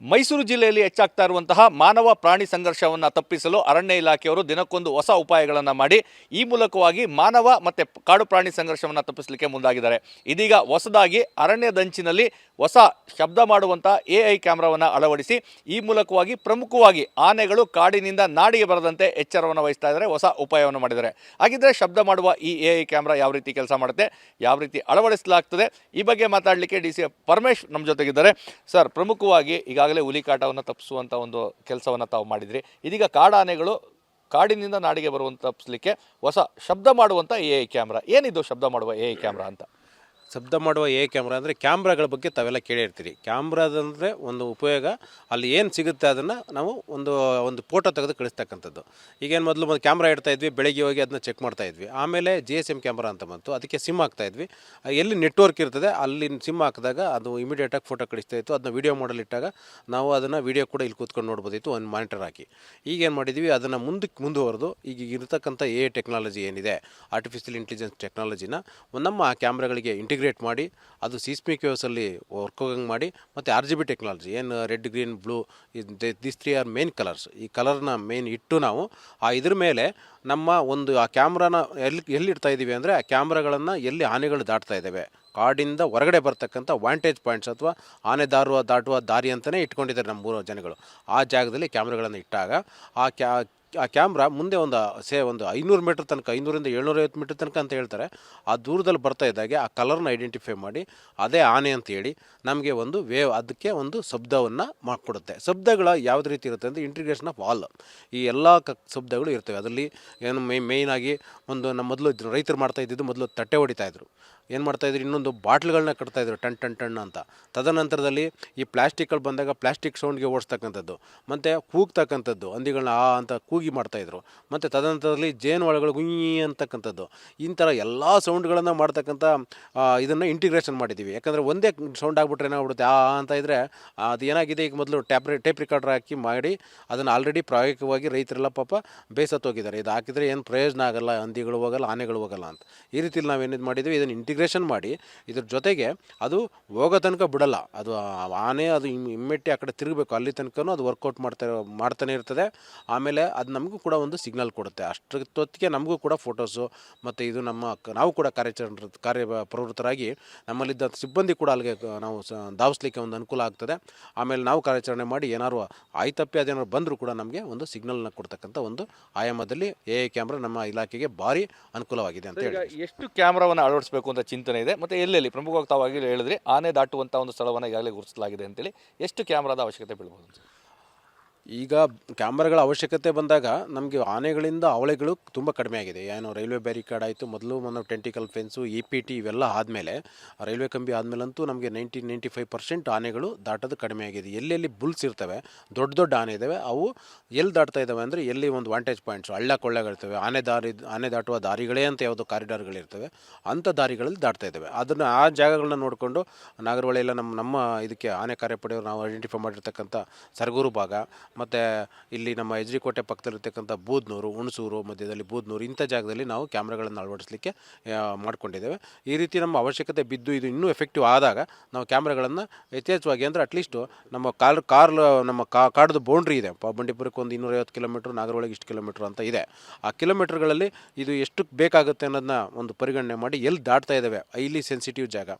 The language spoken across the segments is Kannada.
ಮೈಸೂರು ಜಿಲ್ಲೆಯಲ್ಲಿ ಹೆಚ್ಚಾಗ್ತಾ ಇರುವಂತಹ ಮಾನವ ಪ್ರಾಣಿ ಸಂಘರ್ಷವನ್ನು ತಪ್ಪಿಸಲು ಅರಣ್ಯ ಇಲಾಖೆಯವರು ದಿನಕ್ಕೊಂದು ಹೊಸ ಉಪಾಯಗಳನ್ನು ಮಾಡಿ ಈ ಮೂಲಕವಾಗಿ ಮಾನವ ಮತ್ತು ಕಾಡು ಪ್ರಾಣಿ ಸಂಘರ್ಷವನ್ನು ತಪ್ಪಿಸಲಿಕ್ಕೆ ಮುಂದಾಗಿದ್ದಾರೆ. ಇದೀಗ ಹೊಸದಾಗಿ ಅರಣ್ಯದಂಚಿನಲ್ಲಿ ಹೊಸ ಶಬ್ದ ಮಾಡುವಂತಹ ಎ ಐ ಕ್ಯಾಮ್ರಾವನ್ನು ಅಳವಡಿಸಿ ಈ ಮೂಲಕವಾಗಿ ಪ್ರಮುಖವಾಗಿ ಆನೆಗಳು ಕಾಡಿನಿಂದ ನಾಡಿಗೆ ಬರದಂತೆ ಎಚ್ಚರವನ್ನು ವಹಿಸ್ತಾ ಇದ್ದಾರೆ, ಹೊಸ ಉಪಾಯವನ್ನು ಮಾಡಿದ್ದಾರೆ. ಹಾಗಿದ್ದರೆ ಶಬ್ದ ಮಾಡುವ ಈ ಎ ಐ ಕ್ಯಾಮ್ರಾ ಯಾವ ರೀತಿ ಕೆಲಸ ಮಾಡುತ್ತೆ, ಯಾವ ರೀತಿ ಅಳವಡಿಸಲಾಗ್ತದೆ, ಈ ಬಗ್ಗೆ ಮಾತಾಡಲಿಕ್ಕೆ ಡಿ ಸಿ ಪರಮೇಶ್ ನಮ್ಮ ಜೊತೆಗಿದ್ದಾರೆ. ಸರ್, ಪ್ರಮುಖವಾಗಿ ಈಗಾಗಲೇ ಹುಲಿಕಾಟವನ್ನು ತಪ್ಪಿಸುವಂಥ ಒಂದು ಕೆಲಸವನ್ನು ತಾವು ಮಾಡಿದ್ರಿ. ಇದೀಗ ಕಾಡಾನೆಗಳು ಕಾಡಿನಿಂದ ನಾಡಿಗೆ ಬರುವಂತ ತಪ್ಪಿಸ್ಲಿಕ್ಕೆ ಹೊಸ ಶಬ್ದ ಮಾಡುವಂಥ ಎ ಐ ಕ್ಯಾಮ್ರಾ ಏನಿದು ಶಬ್ದ ಮಾಡುವ ಎ ಐ ಕ್ಯಾಮ್ರಾ ಅಂತ? ಶಬ್ದ ಮಾಡುವ ಎ ಕ್ಯಾಮ್ರಾ ಅಂದರೆ ಕ್ಯಾಮ್ರಾಗಳ ಬಗ್ಗೆ ತಾವೆಲ್ಲ ಕೇಳಿರ್ತೀರಿ. ಕ್ಯಾಮ್ರಾದಂದರೆ ಒಂದು ಉಪಯೋಗ, ಅಲ್ಲಿ ಏನು ಸಿಗುತ್ತೆ ಅದನ್ನು ನಾವು ಒಂದು ಒಂದು ಫೋಟೋ ತೆಗೆದು ಕಳಿಸ್ತಕ್ಕಂಥದ್ದು. ಈಗೇನು ಮೊದಲು ಒಂದು ಕ್ಯಾಮ್ರಾ ಇಡ್ತಾ ಇದ್ವಿ, ಬೆಳಗ್ಗೆ ಹೋಗಿ ಅದನ್ನ ಚೆಕ್ ಮಾಡ್ತಾ ಇದ್ವಿ. ಆಮೇಲೆ ಜಿ ಎಸ್ ಎಂ ಕ್ಯಾಮ್ರಾ ಅಂತ ಬಂತು. ಅದಕ್ಕೆ ಸಿಮ್ ಹಾಕ್ತಾ ಇದ್ವಿ. ಎಲ್ಲಿ ನೆಟ್ವರ್ಕ್ ಇರ್ತದೆ, ಅಲ್ಲಿ ಸಿಮ್ ಹಾಕಿದಾಗ ಅದು ಇಮಿಡಿಯೇಟಾಗಿ ಫೋಟೋ ಕಳಿಸ್ತಾ ಇತ್ತು. ಅದನ್ನ ವೀಡಿಯೋ ಮಾಡಲ್ ಇಟ್ಟಾಗ ನಾವು ಅದನ್ನು ವೀಡಿಯೋ ಕೂಡ ಇಲ್ಲಿ ಕೂತ್ಕೊಂಡು ನೋಡ್ಬೋದಿತ್ತು, ಒಂದು ಮಾನಿಟರ್ ಹಾಕಿ. ಈಗೇನು ಮಾಡಿದ್ವಿ, ಅದನ್ನು ಮುಂದಕ್ಕೆ ಮುಂದುವರೆದು. ಈಗ ಇರತಕ್ಕಂಥ ಎ ಟೆಕ್ನಾಲಜಿ ಏನಿದೆ ಆರ್ಟಿಫಿಷಿಯಲ್ ಇಂಟೆಲಿಜೆನ್ಸ್ ಟೆಕ್ನಾಲಜಿನ ನಮ್ಮ ಕ್ಯಾಮ್ರಾಗಳಿಗೆ ಇಂಟಿಗ್ರೇಟ್ ಮಾಡಿ, ಅದು ಸೀಸ್ಮಿಕ್ ವೇವ್ಸಲ್ಲಿ ವರ್ಕ್ ಹೋಗಂಗೆ ಮಾಡಿ, ಮತ್ತು ಆರ್ ಜಿ ಬಿ ಟೆಕ್ನಾಲಜಿ ಏನು red green blue this three are main colours ಈ ಕಲರ್ನ ಮೇನ್ ಇಟ್ಟು ನಾವು, ಆ ಇದ್ರ ಮೇಲೆ ನಮ್ಮ ಒಂದು ಆ ಕ್ಯಾಮ್ರಾನ ಎಲ್ಲಿ ಎಲ್ಲಿ ಇಡ್ತಾ ಇದ್ದೀವಿ ಅಂದರೆ, ಆ ಕ್ಯಾಮ್ರಾಗಳನ್ನು ಎಲ್ಲಿ ಆನೆಗಳು ದಾಟ್ತಾ ಇದ್ದಾವೆ ಕಾಡಿಂದ ಹೊರಗಡೆ ಬರ್ತಕ್ಕಂಥ ವಾಂಟೇಜ್ ಪಾಯಿಂಟ್ಸ್ ಅಥವಾ ಆನೆ ದಾರುವ, ದಾಟುವ ದಾರಿ ಅಂತಲೇ ಇಟ್ಕೊಂಡಿದ್ದಾರೆ ನಮ್ಮ ಮೂರು ಜನಗಳು. ಆ ಜಾಗದಲ್ಲಿ ಕ್ಯಾಮ್ರಾಗಳನ್ನು ಇಟ್ಟಾಗ, ಆ ಕ್ಯಾ ಆ ಕ್ಯಾಮ್ರಾ ಮುಂದೆ ಒಂದು, ಸೇ ಒಂದು ಐನೂರು ಮೀಟ್ರ್ ತನಕ, ಐನೂರಿಂದ ಏಳ್ನೂರೈವತ್ತು ಮೀಟ್ರ್ ತನಕ ಅಂತ ಹೇಳ್ತಾರೆ. ಆ ದೂರದಲ್ಲಿ ಬರ್ತಾ ಇದ್ದಾಗೆ ಆ ಕಲರ್ನ ಐಡೆಂಟಿಫೈ ಮಾಡಿ, ಅದೇ ಆನೆ ಅಂತ ಹೇಳಿ ನಮಗೆ ಒಂದು ವೇವ್ ಅದಕ್ಕೆ ಒಂದು ಶಬ್ದವನ್ನು ಮಾಡಿಕೊಡುತ್ತೆ. ಶಬ್ದಗಳ ಯಾವ ರೀತಿ ಇರುತ್ತೆ ಅಂದರೆ ಇಂಟಿಗ್ರೇಷನ್ ಆಫ್ ಆಲ್ ಈ ಎಲ್ಲ ಕ, ಶಬ್ದಗಳು ಇರ್ತವೆ. ಅದರಲ್ಲಿ ಏನು ಮೈ ಮೇಯ್ನಾಗಿ ಒಂದು ನಮ್ಮ ಮೊದಲು ರೈತರು ಮಾಡ್ತಾ ಇದ್ದಿದ್ದು ಮೊದಲು ತಟ್ಟೆ ಹೊಡಿತಾ ಇದ್ರು. ಏನು ಮಾಡ್ತಾಯಿದ್ರು ಇನ್ನೊಂದು ಬಾಟ್ಲ್ಗಳನ್ನ ಕಟ್ತಾಯಿದ್ರು ಟನ್ ಟನ್ ಟನ್ ಅಂತ. ತದನಂತರದಲ್ಲಿ ಈ ಪ್ಲಾಸ್ಟಿಕ್ಗಳು ಬಂದಾಗ ಪ್ಲಾಸ್ಟಿಕ್ ಸೌಂಡ್ಗೆ ಓಡಿಸ್ತಕ್ಕಂಥದ್ದು. ಮತ್ತು ಕೂಗ್ತಕ್ಕಂಥದ್ದು ಹಂದಿಗಳನ್ನ ಆ ಅಂತ ಕೂಗಿ ಮಾಡ್ತಾಯಿದ್ರು ಮತ್ತು ತದನಂತರದಲ್ಲಿ ಜೇನು ಒಳಗಳು ಗುಂಯಿ ಅಂತಕ್ಕಂಥದ್ದು. ಇಂಥರ ಎಲ್ಲ ಸೌಂಡ್ಗಳನ್ನು ಮಾಡ್ತಕ್ಕಂಥ ಇದನ್ನು ಇಂಟಿಗ್ರೇಷನ್ ಮಾಡಿದ್ದೀವಿ ಯಾಕಂದರೆ ಒಂದೇ ಸೌಂಡ್ ಆಗಿಬಿಟ್ರೆ ಏನಾಗ್ಬಿಡುತ್ತೆ? ಆ, ಅಂತ ಇದ್ದರೆ ಅದು ಏನಾಗಿದೆ? ಈಗ ಮೊದಲು ಟ್ಯಾಪ್ ಟೇಪ್ ರಿಕಾರ್ಡರ್ ಹಾಕಿ ಮಾಡಿ, ಅದನ್ನು ಆಲ್ರೆಡಿ ಪ್ರಾಯೋಗಿಕವಾಗಿ ರೈತರೆಲ್ಲ ಪಾಪ ಬೇಸತ್ತು ಹೋಗಿದ್ದಾರೆ. ಇದು ಹಾಕಿದರೆ ಏನು ಪ್ರಯೋಜನ ಆಗಲ್ಲ? ಹಂದಿಗಳು ಹೋಗಲ್ಲ, ಆನೆಗಳು ಹೋಗಲ್ಲ ಅಂತ. ಈ ರೀತಿಯಲ್ಲಿ ನಾವು ಏನಿದು ಮಾಡಿದ್ವಿ, ಇದನ್ನು ಇಂಟಿಗ್ರೇಷನ್ ಮಾಡಿ, ಇದ್ರ ಜೊತೆಗೆ ಅದು ಹೋಗೋ ತನಕ ಬಿಡಲ್ಲ. ಅದು ಆನೆ ಅದು ಇಮ್ಮೆಟ್ಟಿ ಆ ಕಡೆ ತಿರುಗಬೇಕು. ಅಲ್ಲಿ ತನಕನೂ ಅದು ವರ್ಕೌಟ್ ಮಾಡ್ತಾ, ಮಾಡ್ತಾನೆ ಇರ್ತದೆ. ಆಮೇಲೆ ಅದು ನಮಗೂ ಕೂಡ ಒಂದು ಸಿಗ್ನಲ್ ಕೊಡುತ್ತೆ. ಅಷ್ಟೊತ್ತಿಗೆ ನಮಗೂ ಕೂಡ ಫೋಟೋಸು ಮತ್ತು ಇದು ನಮ್ಮ ನಾವು ಕೂಡ ಕಾರ್ಯಾಚರಣೆ ಕಾರ್ಯ ಪ್ರವೃತ್ತರಾಗಿ ನಮ್ಮಲ್ಲಿದ್ದ ಸಿಬ್ಬಂದಿ ಕೂಡ ಅಲ್ಲಿಗೆ ನಾವು ಧಾವಿಸ್ಲಿಕ್ಕೆ ಒಂದು ಅನುಕೂಲ ಆಗ್ತದೆ. ಆಮೇಲೆ ನಾವು ಕಾರ್ಯಾಚರಣೆ ಮಾಡಿ ಏನಾದ್ರು ಆಯ್ತಪ್ಪಿ ಅದೇನಾದ್ರು ಬಂದರೂ ಕೂಡ ನಮಗೆ ಒಂದು ಸಿಗ್ನಲ್ನ ಕೊಡ್ತಕ್ಕಂಥ ಒಂದು ಆಯಾಮದಲ್ಲಿ ಎ ಐ ಕ್ಯಾಮ್ರಾ ನಮ್ಮ ಇಲಾಖೆಗೆ ಭಾರಿ ಅನುಕೂಲವಾಗಿದೆ ಅಂತ ಹೇಳಿ ಎಷ್ಟು ಕ್ಯಾಮ್ರಾವನ್ನು ಅಳವಡಿಸಬೇಕು ಅಂತ ಚಿಂತನೆ ಇದೆ. ಮತ್ತೆ ಎಲ್ಲೆಲ್ಲಿ ಪ್ರಮುಖವಾಗಿ ತಾವಾಗಿ ಹೇಳಿದ್ರೆ ಹೇಳಿದ್ರಿ ಆನೆ ದಾಟುವಂಥ ಒಂದು ಸ್ಥಳವನ್ನು ಈಗಾಗಲೇ ಗುರುತಿಸಲಾಗಿದೆ ಅಂತೇಳಿ ಎಷ್ಟು ಕ್ಯಾಮ್ರಾದ ಅವಶ್ಯಕತೆ ಬೀಳ್ಬೋದು ಈಗ ಕ್ಯಾಮ್ರಾಗಳ ಅವಶ್ಯಕತೆ ಬಂದಾಗ ನಮಗೆ ಆನೆಗಳಿಂದ ಅವಳೆಗಳು ತುಂಬ ಕಡಿಮೆ ಆಗಿದೆ. ಏನು ರೈಲ್ವೆ ಬ್ಯಾರಿಕೇಡ್ ಆಯಿತು, ಮೊದಲು ಮೊನ್ನೆ ಟೆಂಟಿಕಲ್ ಫೆನ್ಸು, ಇ ಪಿ ಟಿ ಇವೆಲ್ಲ ಆದಮೇಲೆ, ರೈಲ್ವೆ ಕಂಬಿ ಆದಮೇಲಂತೂ ನಮಗೆ ನೈಂಟಿ ನೈಂಟಿ ಫೈವ್ ಪರ್ಸೆಂಟ್ ಆನೆಗಳು ದಾಟೋದು ಕಡಿಮೆ ಆಗಿದೆ. ಎಲ್ಲೆಲ್ಲಿ ಬುಲ್ಸ್ ಇರ್ತವೆ, ದೊಡ್ಡ ದೊಡ್ಡ ಆನೆ ಇದ್ದಾವೆ ಅವು ಎಲ್ಲಿ ದಾಟ್ತಾ ಇದ್ದಾವೆ ಅಂದರೆ ಎಲ್ಲಿ ಒಂದು ವಾಂಟೇಜ್ ಪಾಯಿಂಟ್ಸ್, ಹಳ್ಳ ಕೊಳ್ಳಗಳಿರ್ತವೆ ಆನೆ ದಾರಿ, ಆನೆ ದಾಟುವ ದಾರಿಗಳೇ ಅಂತ ಯಾವುದೋ ಕಾರಿಡಾರ್ಗಳಿರ್ತವೆ ಅಂಥ ದಾರಿಗಳಲ್ಲಿ ದಾಟ್ತಾ ಇದ್ದಾವೆ ಅದನ್ನು ಆ ಜಾಗಗಳನ್ನ ನೋಡಿಕೊಂಡು ನಾಗರಹೊಳೆ ನಮ್ಮ ನಮ್ಮ ಇದಕ್ಕೆ ಆನೆ ಕಾರ್ಯಪಡೆಯವರು ನಾವು ಐಡೆಂಟಿಫೈ ಮಾಡಿರ್ತಕ್ಕಂಥ ಸರಗೂರು ಭಾಗ ಮತ್ತು ಇಲ್ಲಿ ನಮ್ಮ ಎಜ್ರಿಕೋಟೆ ಪಕ್ಕದಲ್ಲಿರ್ತಕ್ಕಂಥ ಬೂದ್ನೂರು, ಹುಣಸೂರು ಮಧ್ಯದಲ್ಲಿ ಬೂದ್ನೂರು ಇಂಥ ಜಾಗದಲ್ಲಿ ನಾವು ಕ್ಯಾಮ್ರಾಗಳನ್ನು ಅಳವಡಿಸಲಿಕ್ಕೆ ಮಾಡ್ಕೊಂಡಿದ್ದೇವೆ. ಈ ರೀತಿ ನಮ್ಮ ಅವಶ್ಯಕತೆ ಬಿದ್ದು ಇದು ಇನ್ನೂ ಎಫೆಕ್ಟಿವ್ ಆದಾಗ ನಾವು ಕ್ಯಾಮ್ರಾಗಳನ್ನು ಯಥೇಚ್ಛವಾಗಿ ಅಂದರೆ ಅಟ್ಲೀಸ್ಟು ನಮ್ಮ ಕಾರ್ ಕಾರ್ ನಮ್ಮ ಕಾ, ಕಾಡದ ಬೌಂಡ್ರಿ ಇದೆ. ಬಂಡೀಪುರಕ್ಕೆ ಒಂದು ಇನ್ನೂರೈವತ್ತು ಕಿಲೋಮೀಟ್ರ್ ನಾಗರೊಳಗೆ ಇಷ್ಟು ಕಿಲೋಮೀಟ್ರ್ ಅಂತ ಇದೆ. ಆ ಕಿಲೋಮೀಟ್ರ್ಗಳಲ್ಲಿ ಇದು ಎಷ್ಟು ಬೇಕಾಗುತ್ತೆ ಅನ್ನೋದನ್ನ ಒಂದು ಪರಿಗಣನೆ ಮಾಡಿ ಎಲ್ಲಿ ದಾಟ್ತಾ ಇದ್ದಾವೆ. ಹೈಲಿ ಸೆನ್ಸಿಟಿವ್ ಜಾಗ,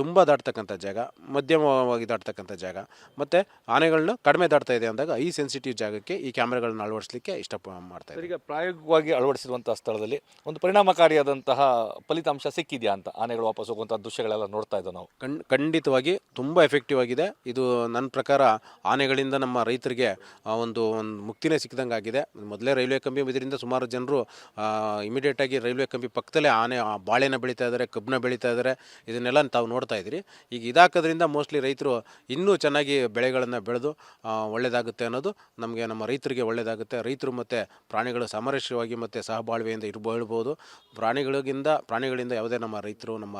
ತುಂಬ ದಾಟ್ತಕ್ಕಂಥ ಜಾಗ, ಮಧ್ಯಮವಾಗಿ ದಾಟ್ತಕ್ಕಂಥ ಜಾಗ, ಮತ್ತು ಆನೆಗಳನ್ನ ಕಡಿಮೆ ದಾಟ್ತಾ ಇದೆ ಅಂದಾಗ ಐ ಸೆನ್ಸಿಟಿವ್ ಜಾಗಕ್ಕೆ ಈ ಕ್ಯಾಮ್ರಾಗಳನ್ನು ಅಳವಡಿಸಲಿಕ್ಕೆ ಇಷ್ಟ ಮಾಡ್ತಾ ಇದ್ದಾರೆ. ಈಗ ಪ್ರಾಯೋಗಿಕವಾಗಿ ಅಳವಡಿಸಿರುವಂತಹ ಸ್ಥಳದಲ್ಲಿ ಒಂದು ಪರಿಣಾಮಕಾರಿಯಾದಂತಹ ಫಲಿತಾಂಶ ಸಿಕ್ಕಿದೆಯಾ ಅಂತ ಆನೆಗಳು ವಾಪಸ್ ಹೋಗುವಂತಹ ದೃಶ್ಯಗಳೆಲ್ಲ ನೋಡ್ತಾ ಇದ್ದೋ ನಾವು? ಖಂಡ್ ಖಂಡಿತವಾಗಿ ತುಂಬ ಎಫೆಕ್ಟಿವ್ ಆಗಿದೆ. ಇದು ನನ್ನ ಪ್ರಕಾರ ಆನೆಗಳಿಂದ ನಮ್ಮ ರೈತರಿಗೆ ಒಂದು ಒಂದು ಮುಕ್ತಿನೇ ಸಿಕ್ಕಿದಂಗೆ ಆಗಿದೆ ಮೊದಲೇ ರೈಲ್ವೆ ಕಂಬಿ ಇದರಿಂದ ಸುಮಾರು ಜನರು ಇಮಿಡಿಯೇಟಾಗಿ ರೈಲ್ವೆ ಕಂಬಿ ಪಕ್ಕದಲ್ಲೇ ಆನೆ ಬಾಳೆನ ಬೆಳೀತಾ ಇದ್ದಾರೆ ಕಬ್ಬನ ಬೆಳೀತಾ ಇದ್ದಾರೆ. ಇದನ್ನೆಲ್ಲ ತಾವು ನೋಡ್ತಾ ಇದ್ದೀರಿ. ಈಗ ಇದಾಕೋದ್ರಿಂದ ಮೋಸ್ಟ್ಲಿ ರೈತರು ಇನ್ನೂ ಚೆನ್ನಾಗಿ ಬೆಳೆಗಳನ್ನು ಬೆಳೆದು ಒಳ್ಳೆಯದಾಗುತ್ತೆ ಅನ್ನೋದು ನಮಗೆ ನಮ್ಮ ರೈತರಿಗೆ ಒಳ್ಳೆಯದಾಗುತ್ತೆ ರೈತರು ಮತ್ತು ಪ್ರಾಣಿಗಳು ಸಾಮರಸ್ಯವಾಗಿ ಮತ್ತು ಸಹಬಾಳ್ವೆಯಿಂದ ಇರ್ಬೋದು. ಪ್ರಾಣಿಗಳಿಗಿಂದ ಪ್ರಾಣಿಗಳಿಂದ ಯಾವುದೇ ನಮ್ಮ ರೈತರು ನಮ್ಮ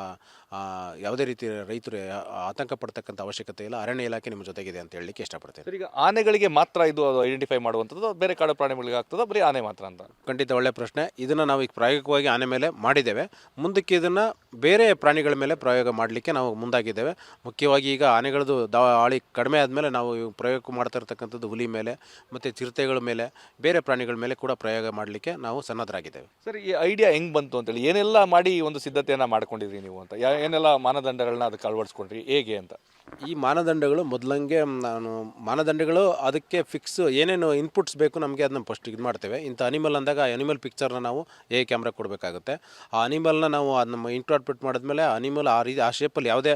ಯಾವುದೇ ರೀತಿ ರೈತರು ಆತಂಕ ಪಡ್ತಕ್ಕಂಥ ಅವಶ್ಯಕತೆ ಇಲ್ಲ. ಅರಣ್ಯ ಇಲಾಖೆ ನಿಮ್ಮ ಜೊತೆಗಿದೆ ಅಂತ ಹೇಳಲಿಕ್ಕೆ ಇಷ್ಟಪಡ್ತೇನೆ. ಸರ್ ಈಗ ಆನೆಗಳಿಗೆ ಮಾತ್ರ ಇದು ಐಡೆಂಟಿಫೈ ಮಾಡುವಂಥದ್ದು ಬೇರೆ ಕಾಡು ಪ್ರಾಣಿಗಳಿಗೆ ಆಗ್ತದೆ ಬರೀ ಆನೆ ಮಾತ್ರ ಅಂತ? ಖಂಡಿತ ಒಳ್ಳೆ ಪ್ರಶ್ನೆ. ಇದನ್ನು ನಾವು ಈಗ ಪ್ರಾಯೋಗಿಕವಾಗಿ ಆನೆ ಮೇಲೆ ಮಾಡಿದ್ದೇವೆ. ಮುಂದಕ್ಕೆ ಇದನ್ನು ಬೇರೆ ಪ್ರಾಣಿಗಳ ಮೇಲೆ ಪ್ರಯೋಗ ಮಾಡಲಿಕ್ಕೆ ನಾವು ಮುಂದಾಗಿದ್ದೇವೆ. ಮುಖ್ಯವಾಗಿ ಈಗ ಆನೆಗಳದ್ದು ಹಾಳಿ ಕಡಿಮೆ ಆದಮೇಲೆ ನಾವು ಪ್ರಯೋಗ ಮಾಡ್ತಾ ಇರ್ತಕ್ಕಂಥದ್ದು ಹುಲಿ ಮೇಲೆ ಮತ್ತು ಚಿರತೆಗಳ ಮೇಲೆ ಬೇರೆ ಪ್ರಾಣಿಗಳ ಮೇಲೆ ಕೂಡ ಪ್ರಯೋಗ ಮಾಡಲಿಕ್ಕೆ ನಾವು ಸನ್ನದ್ಧರಾಗಿದ್ದೇವೆ ಸರ್ ಈ ಐಡಿಯಾ ಹೆಂಗೆ ಬಂತು ಅಂತೇಳಿ ಏನೆಲ್ಲ ಮಾಡಿ ಒಂದು ಸಿದ್ಧತೆಯನ್ನು ಮಾಡ್ಕೊಂಡಿದ್ರಿ ನೀವು ಅಂತ? ಏನೆಲ್ಲ ಮಾನದಂಡಗಳನ್ನ ಅದಕ್ಕೆ ಅಳವಡಿಸ್ಕೊಂಡ್ರಿ ಹೇಗೆ ಅಂತ. ಈ ಮಾನದಂಡಗಳು ಮೊದಲಂಗೆ ನಾನು ಮಾನದಂಡಗಳು ಅದಕ್ಕೆ ಫಿಕ್ಸ್ ಏನೇನು ಇನ್ಪುಟ್ಸ್ ಬೇಕು ನಮಗೆ ಅದನ್ನ ಫಸ್ಟ್ ಇದು ಮಾಡ್ತೇವೆ. ಇಂಥ ಅನಿಮಲ್ ಅಂದಾಗ ಆ ಅನಿಮಲ್ ಪಿಕ್ಚರ್ನ ನಾವು ಎ ಕ್ಯಾಮ್ರಾ ಕೊಡಬೇಕಾಗುತ್ತೆ. ಆ ಅನಿಮಲ್ನ ನಾವು ಅದನ್ನ ಇಂಟ್ರಾಟ್ಪಿಟ್ ಮಾಡಿದ್ಮೇಲೆ ಅನಿಮಲ್ ಆ ರೀತಿ ಆ ಶೇಪಲ್ಲಿ ಯಾವುದೇ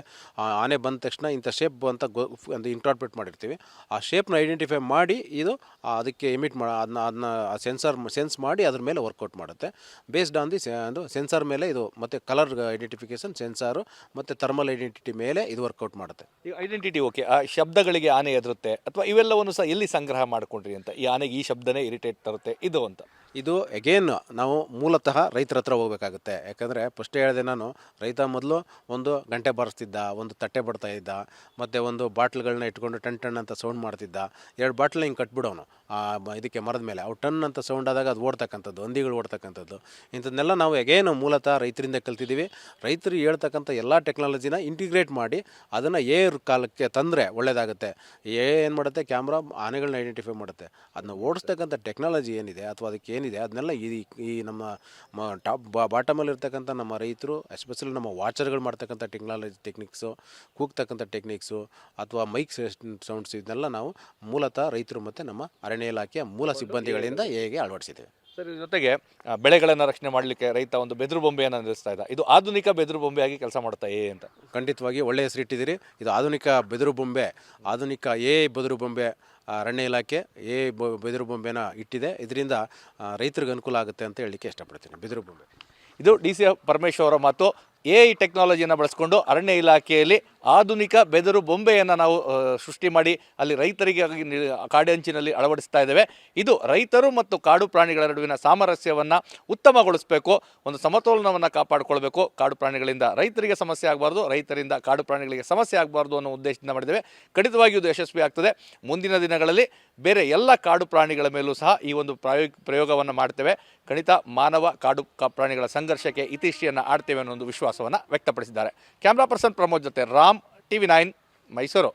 ಆನೆ ಬಂದ ತಕ್ಷಣ ಇಂಥ ಶೇಪ್ ಅಂತ ಗೊ ಒಂದು ಇಂಟ್ರಾಟ್ಪಿಟ್ ಮಾಡಿರ್ತೀವಿ. ಆ ಶೇಪ್ನ ಐಡೆಂಟಿಫೈ ಮಾಡಿ ಇದು ಅದಕ್ಕೆ ಎಮಿಟ್ ಮಾ ಅದನ್ನ ಅದನ್ನ ಸೆನ್ಸರ್ ಸೆನ್ಸ್ ಮಾಡಿ ಅದ್ರ ಮೇಲೆ ವರ್ಕೌಟ್ ಮಾಡುತ್ತೆ. ಬೇಸ್ಡ್ ಆನ್ ದಿ ಅದು ಸೆನ್ಸರ್ ಮೇಲೆ ಇದು ಮತ್ತು ಕಲರ್ ಐಡೆಂಟಿಫಿಕೇಶನ್ ಸೆನ್ಸಾರು ಮತ್ತು ಥರ್ಮಲ್ ಐಡೆಂಟಿಟಿ ಮೇಲೆ ಇದು ವರ್ಕೌಟ್ ಮಾಡುತ್ತೆ. ಈಗ ಐಡೆಂಟಿಟಿ ಓಕೆ ಆ ಶಬ್ದಗಳಿಗೆ ಆನೆ ಎದುರುತ್ತೆ ಅಥವಾ ಇವೆಲ್ಲವನ್ನು ಸಹ ಎಲ್ಲಿ ಸಂಗ್ರಹ ಮಾಡ್ಕೊಂಡ್ರಿ ಅಂತ? ಈ ಆನೆಗೆ ಈ ಶಬ್ದನೇ ಇರಿಟೇಟ್ ತರುತ್ತೆ, ಇದು ಅಂತ. ಇದು ಅಗೇನ್ ನಾವು ಮೂಲತಃ ರೈತರ ಹತ್ರ ಹೋಗ್ಬೇಕಾಗುತ್ತೆ. ಯಾಕಂದರೆ ಫಸ್ಟ್ ಹೇಳಿದೆ ನಾನು, ರೈತ ಮೊದಲು ಒಂದು ಗಂಟೆ ಬಾರಿಸ್ತಿದ್ದ, ಒಂದು ತಟ್ಟೆ ಬಡ್ತಾ ಇದ್ದ, ಮತ್ತು ಒಂದು ಬಾಟ್ಲ್ಗಳನ್ನ ಇಟ್ಕೊಂಡು ಟನ್ ಟನ್ ಅಂತ ಸೌಂಡ್ ಮಾಡ್ತಿದ್ದ, ಎರಡು ಬಾಟ್ಲ್ ಹಿಂಗೆ ಕಟ್ಬಿಡೋನು. ಆ ಇದಕ್ಕೆ ಮರದ ಮೇಲೆ. ಅವು ಟನ್ ಅಂತ ಸೌಂಡ್ ಆದಾಗ ಅದು ಓಡ್ತಕ್ಕಂಥದ್ದು, ಹಂದಿಗಳು ಓಡ್ತಕ್ಕಂಥದ್ದು. ಇಂಥದ್ದನ್ನೆಲ್ಲ ನಾವು ಅಗೇನು ಮೂಲತಃ ರೈತರಿಂದ ಕಲ್ತಿದ್ದೀವಿ. ರೈತರು ಹೇಳ್ತಕ್ಕಂಥ ಎಲ್ಲ ಟೆಕ್ನಾಲಜಿನ ಇಂಟಿಗ್ರೇಟ್ ಮಾಡಿ ಅದನ್ನು ಏರ್ ಕಾಲಕ್ಕೆ ತಂದರೆ ಒಳ್ಳೆಯದಾಗುತ್ತೆ ಏನು ಮಾಡುತ್ತೆ? ಕ್ಯಾಮ್ರಾ ಆನೆಗಳನ್ನ ಐಡೆಂಟಿಫೈ ಮಾಡುತ್ತೆ. ಅದನ್ನ ಓಡಿಸ್ತಕ್ಕಂಥ ಟೆಕ್ನಾಲಜಿ ಏನಿದೆ ಅಥವಾ ಅದಕ್ಕೆ ಏನಿದೆ ಅದನ್ನೆಲ್ಲ ಈ ಈ ನಮ್ಮ ಟಾಪ್ ಬಾಟಮಲ್ಲಿ ಇರ್ತಕ್ಕಂಥ ನಮ್ಮ ರೈತರು ಎಸ್ಪೆಷಲಿ ನಮ್ಮ ವಾಚರ್ಗಳು ಮಾಡ್ತಕ್ಕಂಥ ಟೆಕ್ನಾಲಜಿ ಟೆಕ್ನಿಕ್ಸು ಕೂಗ್ತಕ್ಕಂಥ ಟೆಕ್ನಿಕ್ಸು ಅಥವಾ ಮೈಕ್ ಸೌಂಡ್ಸ್ ಇದನ್ನೆಲ್ಲ ನಾವು ಮೂಲತಃ ರೈತರು ಮತ್ತು ನಮ್ಮ ಅರಣ್ಯ ಇಲಾಖೆಯ ಮೂಲ ಸಿಬ್ಬಂದಿಗಳಿಂದ ಹೇಗೆ ಅಳವಡಿಸಿದ್ದೇವೆ. ಸರ್ ಇದ್ರ ಜೊತೆಗೆ ಬೆಳೆಗಳನ್ನು ರಕ್ಷಣೆ ಮಾಡಲಿಕ್ಕೆ ರೈತ ಒಂದು ಬೆದರು ಬೊಂಬೆಯನ್ನು ನಿಲ್ಲಿಸ್ತಾ ಇದ್ದ. ಇದು ಆಧುನಿಕ ಬೆದರು ಬೊಂಬೆಯಾಗಿ ಕೆಲಸ ಮಾಡ್ತಾ ಏ ಅಂತ. ಖಂಡಿತವಾಗಿ ಒಳ್ಳೆಯ ಹೆಸರಿಟ್ಟಿದ್ದೀರಿ ಇದು ಆಧುನಿಕ ಬೆದರು ಬೊಂಬೆ ಆಧುನಿಕ ಎ ಬೆದರು ಬೊಂಬೆ ಅರಣ್ಯ ಇಲಾಖೆ ಎ ಬೆದರು ಬೊಂಬೆನ ಇಟ್ಟಿದೆ. ಇದರಿಂದ ರೈತರಿಗೆ ಅನುಕೂಲ ಆಗುತ್ತೆ ಅಂತ ಹೇಳಲಿಕ್ಕೆ ಇಷ್ಟಪಡ್ತೀನಿ. ಬೆದರು ಬೊಂಬೆ. ಇದು ಡಿ ಸಿ ಪರಮೇಶ್ವರ ಮಾತು. ಎ ಐ ಟೆಕ್ನಾಲಜಿಯನ್ನು ಬಳಸ್ಕೊಂಡು ಅರಣ್ಯ ಇಲಾಖೆಯಲ್ಲಿ ಆಧುನಿಕ ಬೆದರು ಬೊಂಬೆಯನ್ನು ನಾವು ಸೃಷ್ಟಿ ಮಾಡಿ ಅಲ್ಲಿ ರೈತರಿಗೆ ಕಾಡಂಚಿನಲ್ಲಿ ಅಳವಡಿಸ್ತಾ ಇದ್ದೇವೆ. ಇದು ರೈತರು ಮತ್ತು ಕಾಡು ಪ್ರಾಣಿಗಳ ನಡುವಿನ ಸಾಮರಸ್ಯವನ್ನು ಉತ್ತಮಗೊಳಿಸಬೇಕು, ಒಂದು ಸಮತೋಲನವನ್ನು ಕಾಪಾಡಿಕೊಳ್ಬೇಕು. ಕಾಡು ಪ್ರಾಣಿಗಳಿಂದ ರೈತರಿಗೆ ಸಮಸ್ಯೆ ಆಗಬಾರ್ದು, ರೈತರಿಂದ ಕಾಡು ಪ್ರಾಣಿಗಳಿಗೆ ಸಮಸ್ಯೆ ಆಗಬಾರ್ದು ಅನ್ನೋ ಉದ್ದೇಶದಿಂದ ಮಾಡಿದ್ದೇವೆ. ಖಂಡಿತವಾಗಿಯೂ ಇದು ಯಶಸ್ವಿ ಆಗ್ತದೆ. ಮುಂದಿನ ದಿನಗಳಲ್ಲಿ ಬೇರೆ ಎಲ್ಲ ಕಾಡು ಪ್ರಾಣಿಗಳ ಮೇಲೂ ಸಹ ಈ ಒಂದು ಪ್ರಯೋಗ, ಪ್ರಯೋಗವನ್ನು ಮಾಡ್ತೇವೆ. ಖಂಡಿತ ಮಾನವ ಕಾಡು ಪ್ರಾಣಿಗಳ ಸಂಘರ್ಷಕ್ಕೆ ಇತಿಶ್ರಿಯನ್ನು ಆಡ್ತೇವೆ ಅನ್ನೋ ಒಂದು ವಿಶ್ವಾಸವನ್ನು ವ್ಯಕ್ತಪಡಿಸಿದ್ದಾರೆ. ಕ್ಯಾಮ್ರಾ ಪರ್ಸನ್ ಪ್ರಮೋದ್ ಜೊತೆ ರಾಮ್ ಟಿವಿ ನೈನ್ ಮೈಸೂರು